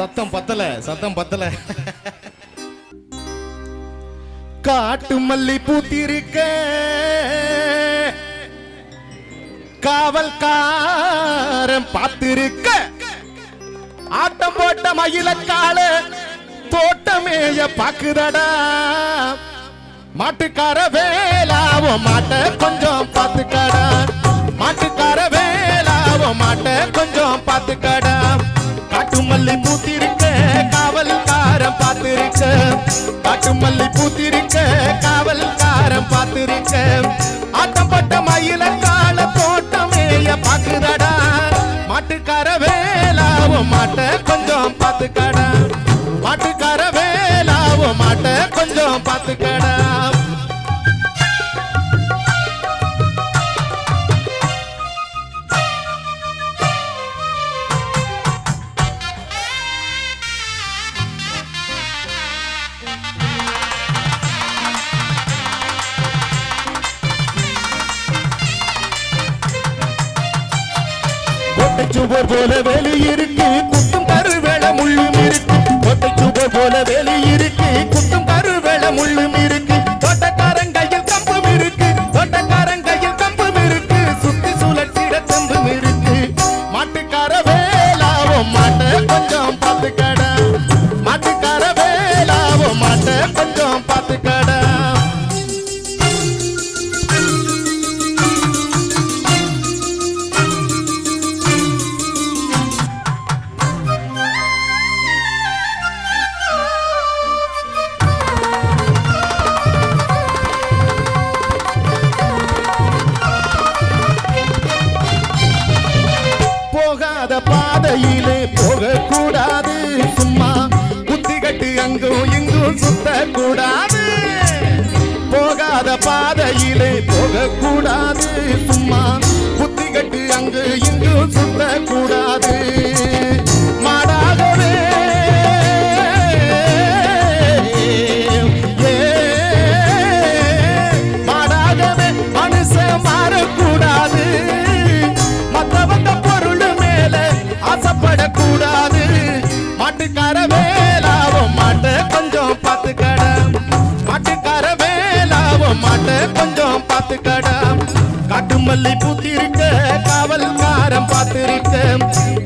சத்தம் பத்தல சத்தம் பத்தல. காட்டு மல்லி பூத்திருக்க. காவல்காரன் பார்த்திருக்க. ஆட்டம் போட்ட மயில கால தோட்டமேய பாக்குதடா. மாட்டுக்கார வேலாவோ மாட்ட கொஞ்சம் மல்லி பூத்திருக்க காவல்காரன் பார்த்திருக்க. காட்டு மல்லி பூத்திருக்க காவல்காரன் பார்த்திருக்க. ஆட்டம் போட்ட மயில கால தோட்டமேய பாக்குதடா மாட்டுக்கார வேலாவோ மாட்ட கொஞ்சம் பார்த்துக்கடா. மாட்டுக்கார வேலாவோ மாட்ட கொஞ்சம் பார்த்துக்கடா. கோட்டை போல வேலி இருக்கு குத்தும் கருவேல முள்ளும் இருக்கு. கோட்டை போல வேலி இருக்கு குத்தும் கருவேல முள்ளும் இருக்கு. தோட்டக்காரன் கையில் கம்பும் இருக்கு தோட்டக்காரன் கையில் கம்பும் இருக்கு. சுத்தி சுழற்சிட தம்பும் இருக்கு. மாட்டுக்கார வேலாவோ மாட்ட கொஞ்சம் பார்த்துக்கட. மாட்டுக்கார வேலாவோ மாட்ட கொஞ்சம் பார்த்துக்கட. தெரியாத பாதையிலே போகக்கூடாது. சும்மா புத்தி கட்டு அங்கும் இங்கும் சுத்தக்கூடாது. போகாத பாதையிலே போகக்கூடாது. சும்மா புத்தி கட்டு அங்கு இங்கும் சுத்தக்கூடாது மல்லி பூத்திருக்க காவல்காரம் பார்த்திருக்க.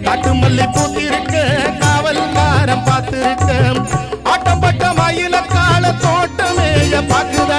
காட்டு மல்லி பூத்திருக்க காவல்காரம் பார்த்திருக்க. ஆட்டம் பட்டம் மயில கால தோட்டமேய பாக்குதா